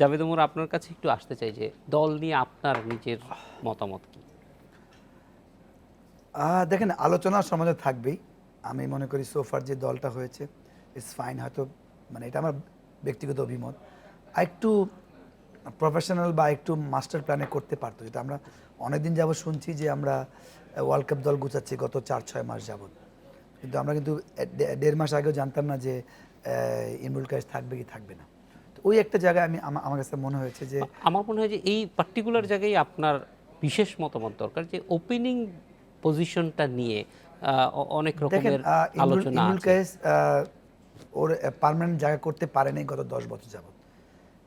জাভেদ উমর আপনার কাছে একটু আসতে চাই যে দল নিয়ে আপনার নিজের মতামত কি? দেখেন, আলোচনা সমাজে থাকবেই। আমি মনে করি সোফার যে দলটা হয়েছে ইটস ফাইন হয়তো মানে এটা আমার ব্যক্তিগত অভিমত। একটু প্রফেশনাল বা একটু মাস্টার প্ল্যানে করতে পারতো, যেটা আমরা অনেকদিন যাবত শুনছি যে আমরা ওয়ার্ল্ড কাপ দল গুছাচ্ছি, গত চার, ছয় মাস যাবত কিন্তু আমরা কিন্তু দেড় মাস আগেও জানতাম না যে ইমরুল কাজ থাকবে কি থাকবে না। ওই একটা জায়গায় আমি আমা- আমার কাছে মনে হয়েছে যে আমার মনে হয় যে এই পার্টিকুলার জায়গায় আপনার বিশেষ মতামত দরকার যে ওপেনিং পজিশনটা নিয়ে অনেক রকমের আলোচনা আছে। ওর পার্মানেন্ট জায়গা করতে পারেনি গত দশ বছর যাবত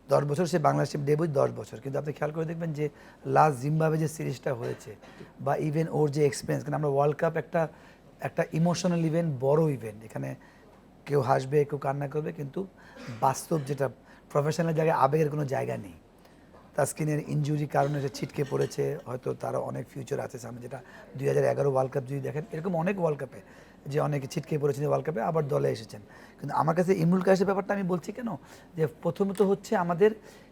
দশ বছর সে বাংলাদেশে ডেবুই দশ বছর। কিন্তু আপনি খেয়াল করে দেখবেন যে লাস্ট জিম্বাবে যে সিরিজটা হয়েছে বা ইভেন ওর যে এক্সপিরিয়েন্স কারণ আমরা ওয়ার্ল্ড কাপ একটা একটা ইমোশনাল ইভেন্ট বড় ইভেন্ট এখানে কেউ হাসবে কেউ কান্না করবে কিন্তু বাস্তব যেটা প্রফেশনাল জায়গায় আবেগের কোনো জায়গা নেই। তাস্কিনের ইঞ্জুরি কারণে সে ছিটকে পড়েছে, হয়তো তারও অনেক ফিউচার আছে সামনে, যেটা দুই হাজার এগারো ওয়ার্ল্ড কাপ যদি দেখেন, এরকম অনেক ওয়ার্ল্ড কাপে যে অনেকে ছিটকে পড়েছেন ওয়ার্ল্ড কাপে আবার দলে এসেছেন। কিন্তু আমার কাছে ইমরুল কায়েসের ব্যাপারটা আমি বলছি কেন? যে প্রথমত হচ্ছে আমাদের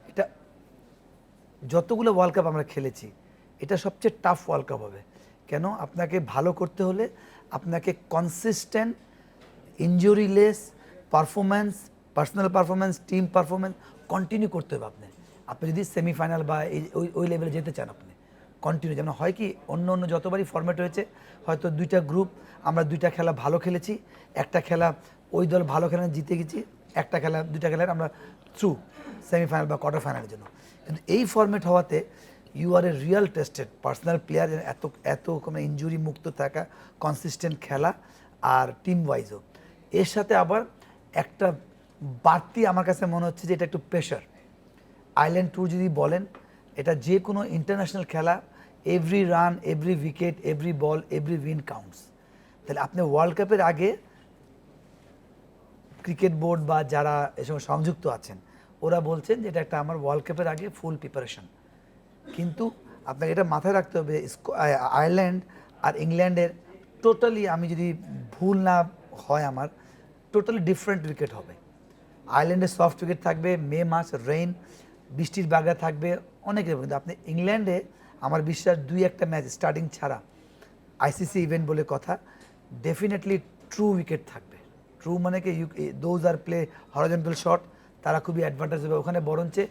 এটা যতগুলো ওয়ার্ল্ড কাপ আমরা খেলেছি, এটা সবচেয়ে টাফ ওয়ার্ল্ড কাপ হবে। কেন? আপনাকে ভালো করতে হলে আপনাকে consistent injuryless performance personal performance team performance continue করতে হবে আপনি। আপনি যদি সেমিফাইনাল বা এই- ওই ওই লেভেলে যেতে চান আপনি কন্টিনিউ যেমন হয় কি, অন্য অন্য যতবারই ফর্ম্যাট হয়েছে, হয়তো দুইটা গ্রুপ আমরা দুইটা খেলা ভালো খেলেছি, একটা খেলা ওই দল ভালো খেলা জিতে গেছি, একটা খেলা, দুইটা খেলার আমরা থ্রু সেমিফাইনাল বা কোয়ার্টার ফাইনালের জন্য। কিন্তু এই ফর্ম্যাট হওয়াতে you are a real tested personal player এত এত কোনো ইঞ্জুরি মুক্ত থাকা কনসিস্টেন্ট খেলা, আর টিম ওয়াইজও এর সাথে আবার একটা বাড়তি আমার কাছে মনে হচ্ছে যে এটা একটু প্রেশার আইল্যান্ড ট্যুর যদি বলেন, এটা যে কোনো ইন্টারন্যাশনাল খেলা every run every wicket every ball every win counts তাহলে আপনি ওয়ার্ল্ড কাপের আগে ক্রিকেট বোর্ড বা যারা এসব সংযুক্ত আছেন, ওরা বলছেন যে এটা একটা আমার ওয়ার্ল্ড কাপের আগে ফুল প্রিপারেশন কিন্তু আপনাকে এটা মাথায় রাখতে হবে আয়ারল্যান্ড আর ইংল্যান্ডের টোটালি আমি যদি ভুল না হয় আমার টোটালি ডিফারেন্ট উইকেট হবে। আয়ারল্যান্ডে সফট উইকেট থাকবে, মে মাস রেইন বৃষ্টির বাগা থাকবে অনেক রকম কিন্তু আপনি ইংল্যান্ডে আমার বিশ্বাস দুই একটা ম্যাচ স্টার্টিং ছাড়া আইসিসি ইভেন্ট বলে কথা ডেফিনেটলি ট্রু উইকেট থাকবে। ট্রু মানে কি you those are play horizontal shot তারা খুবই অ্যাডভান্টেজ হবে ওখানে বরঞ্চে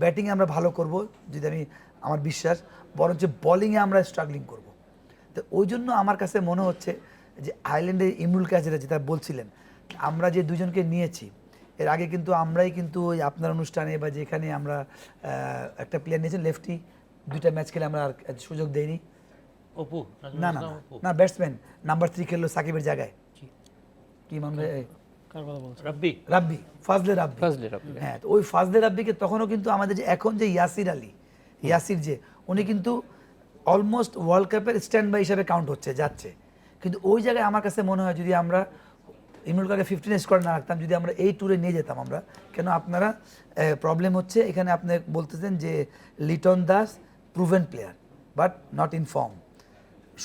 ব্যাটিংয়ে আমরা ভালো করব, যদি আমি, আমার বিশ্বাস, বরঞ্চ বোলিংয়ে আমরা স্ট্রাগলিং করব। তো ওই জন্য আমার কাছে মনে হচ্ছে যে আইল্যান্ডে ইমরুল ক্যাচেরা যেটা বলছিলেন, আমরা যে দুজনকে নিয়েছি এর আগে কিন্তু আমরাই কিন্তু ওই আপনার অনুষ্ঠানে বা যেখানে আমরা একটা প্লেয়ার নিয়েছি লেফটি দুইটা ম্যাচ খেলে আমরা আর সুযোগ দেইনি। অপু না না না, ব্যাটসম্যান নাম্বার থ্রি খেললো সাকিবের জায়গায়। কি? মনে হয় কার কথা বলছো রাব্বি। রাব্বি ফাজলে রাব্বি। ফাজলে রাব্বি। হ্যাঁ। তো ওই ফাজলে রাব্বিকে তখনও কিন্তু আমাদের যে এখন যে ইয়াসির আলী ইয়াসির যে উনি কিন্তু অলমোস্ট ওয়ার্ল্ড কাপের স্ট্যান্ড বাই হিসাবে কাউন্ট হচ্ছে যাচ্ছে। কিন্তু ওই জায়গায় আমার কাছে মনে হয় যদি আমরা ইমরুল কাকে ফিফটিন স্কোয়ার না রাখতাম, যদি আমরা এই ট্যুরে নিয়ে যেতাম আমরা। কেন আপনারা প্রবলেম হচ্ছে, এখানে আপনি বলতেছেন যে Liton Das proven player but not in form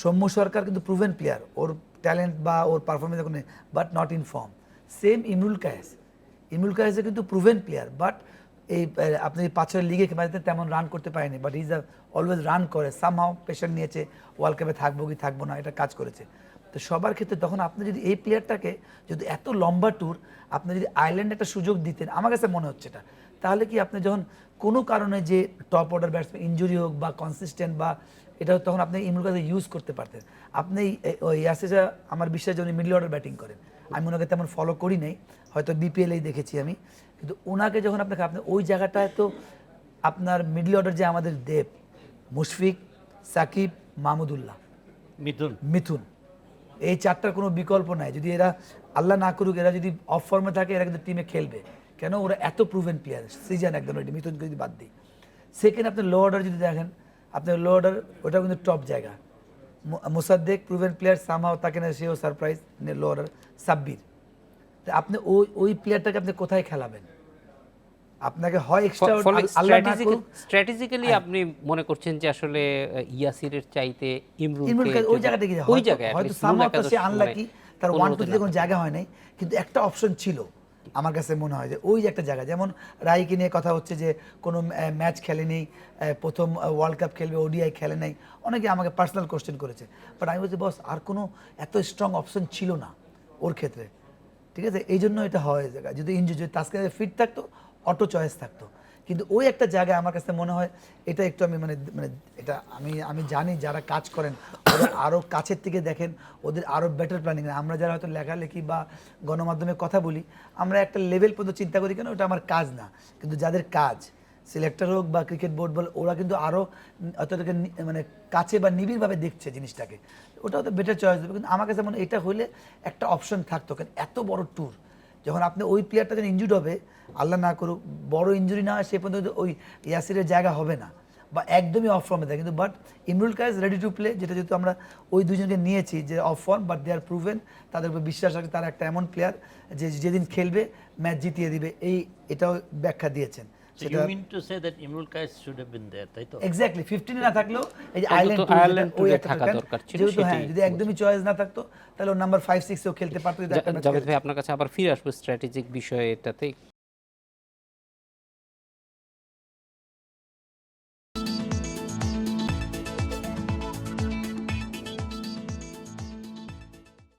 Soumya Sarkar কিন্তু প্রুভেন প্লেয়ার ওর ট্যালেন্ট বা ওর পারফরমেন্স এখন but not in form same Imrul Kayes. Imrul কায়েসে কিন্তু প্রুভেন প্লেয়ার বাট এই আপনি পাঁচ ছয় লিগে খেলাতে তেমন রান করতে পারেনি বাট ইজ অলওয়েজ রান করে সাম সামহাও প্রেশার নিয়েছে ওয়ার্ল্ড কাপে থাকব কি থাকব না, এটা কাজ করেছে। তো সবার ক্ষেত্রে তখন আপনি যদি এই প্লেয়ারটাকে যদি এত লম্বা ট্যুর আপনি যদি আইল্যান্ডে একটা সুযোগ দিতেন আমার কাছে মনে হচ্ছে এটা তাহলে কি আপনি যখন কোনো কারণে যে টপ অর্ডার ব্যাটসম্যান ইঞ্জুরি হোক বা কনসিস্টেন্ট বা এটা তখন আপনি ইমরুল কাছে ইউজ করতে পারতেন। আপনি ইয়াসিসা আমার বিশ্বাস যে উনি মিডল অর্ডার ব্যাটিং করেন। আমি ওনাকে তেমন ফলো করি নাই হয়তো বিপিএলেই দেখেছি আমি কিন্তু ওনাকে যখন আপনাকে আপনি ওই জায়গাটায় তো আপনার মিডল অর্ডার যে আমাদের দেব মুশফিক সাকিব মাহমুদুল্লাহ মিথুন। মিথুন। এই চারটার কোনো বিকল্প নাই। যদি এরা আল্লাহ না করুক, এরা যদি অফ ফর্মে থাকে, এরা কিন্তু টিমে খেলবে। কেন? ওরা এত প্রুভেন প্লেয়ার সিজন একদম রেডি মিথুনকে যদি বাদ দিই। সেকেন্ড আপনি লো অর্ডার যদি দেখেন আপনার লো অর্ডার ওটাও কিন্তু টপ জায়গা। মোসাদ্দেক প্রুভেন প্লেয়ার সামহাও তাকে না সেও সারপ্রাইজ লো অর্ডার সাব্বির। আপনি ওই ওই প্লেয়ারটাকে আপনি কোথায় খেলাবেন? আপনাকে হয় এক্সট্রা স্ট্র্যাটেজিক্যালি আপনি মনে করছেন যে আসলে ইয়াসিরের চাইতে ইমরুল ইমরুলকে ওই জায়গাটা গিয়ে ওই জায়গায় হয়তো সামহাও সে আনলাকি তার ওয়ান টু কোনো জায়গা হয় নাই। কিন্তু একটা অপশন ছিল আমার কাছে মনে হয় যে ওই যে একটা জায়গা যেমন রাইকে নিয়ে কথা হচ্ছে যে কোনো ম্যাচ খেলেনি প্রথম ওয়ার্ল্ড কাপ খেলবে ওডিআই খেলে নাই। অনেকে আমাকে পার্সোনাল কোশ্চেন করেছে। বাট আমি বলছি বস আর কোনো এত স্ট্রং অপশন ছিল না ওর ক্ষেত্রে। ঠিক আছে? এই জন্য এটা হয় জায়গা যদি ইঞ্জুরি যদি তাস্কে ফিট থাকতো অটো চয়েস থাকতো। কিন্তু ওই একটা জায়গায় আমার কাছে মনে হয় এটা একটু আমি মানে মানে এটা আমি আমি জানি যারা কাজ করেন ওরা আরও কাছের থেকে দেখেন, ওদের আরও বেটার প্ল্যানিং আমরা যারা হয়তো লেখালেখি বা গণমাধ্যমে কথা বলি, আমরা একটা লেভেল পর্যন্ত চিন্তা করি কেন ওটা আমার কাজ না। কিন্তু যাদের কাজ সিলেক্টর হোক বা ক্রিকেট বোর্ড বল, ওরা কিন্তু আরও অতটাকে মানে কাছে বা নিবিড়ভাবে দেখছে জিনিসটাকে। ওটা হয়তো বেটার চয়েস দেবে কিন্তু আমার কাছে মনে এটা হলে একটা অপশন থাকতো। কারণ এত বড় ট্যুর যখন আপনি ওই প্লেয়ারটা যখন ইনজুর্ড হবে, আল্লাহ না করুক, বড় ইঞ্জুরি না সে পর্যন্ত ওই ইয়াসিরের জায়গা হবে না। বা একদমই অফ ফর্মে থাকে। কিন্তু বাট ইমরুল কাজ রেডি টু প্লে যেটা যেহেতু আমরা ওই দুজনকে নিয়েছি যে off form but they are proven তাদের উপর বিশ্বাস আছে তারা একটা এমন প্লেয়ার যে যেদিন খেলবে ম্যাচ জিতিয়ে দিবে। এই এটাও ব্যাখ্যা দিয়েছেন। So you mean to say that Imrul Kais should have been there, তাই তো? এক্স্যাক্টলি না থাকলেও এই যে আইল্যান্ড আয়ারল্যান্ড থাকা দরকার ছিল, হ্যাঁ সেটাই যদি একদমই চয়েস না থাকতো তাহলে নাম্বার ফাইভ ও খেলতে পারতো জাভেদ ভাই আপনার কাছে আবার ফিরে আসব স্ট্র্যাটেজিক বিষয়ে এটাতে।